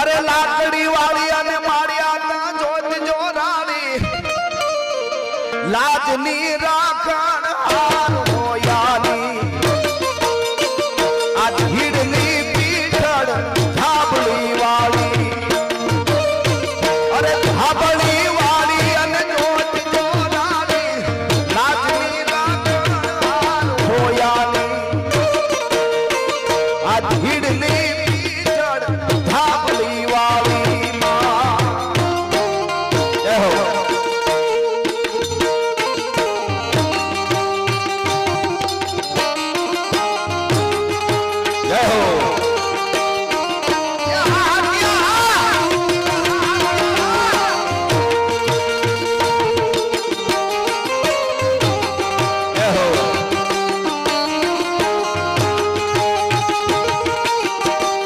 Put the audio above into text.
અરે લાકડી વાળી અને માળિયા ના જોત જોરાળી. લાજની રાખણ હાર મોયાની આ ભીડની પીઠળ ધાબળી અરે ધાબળી અને જોત જોરાળી. લાજની રાખણ હાર મોયાની ભીડની જય હો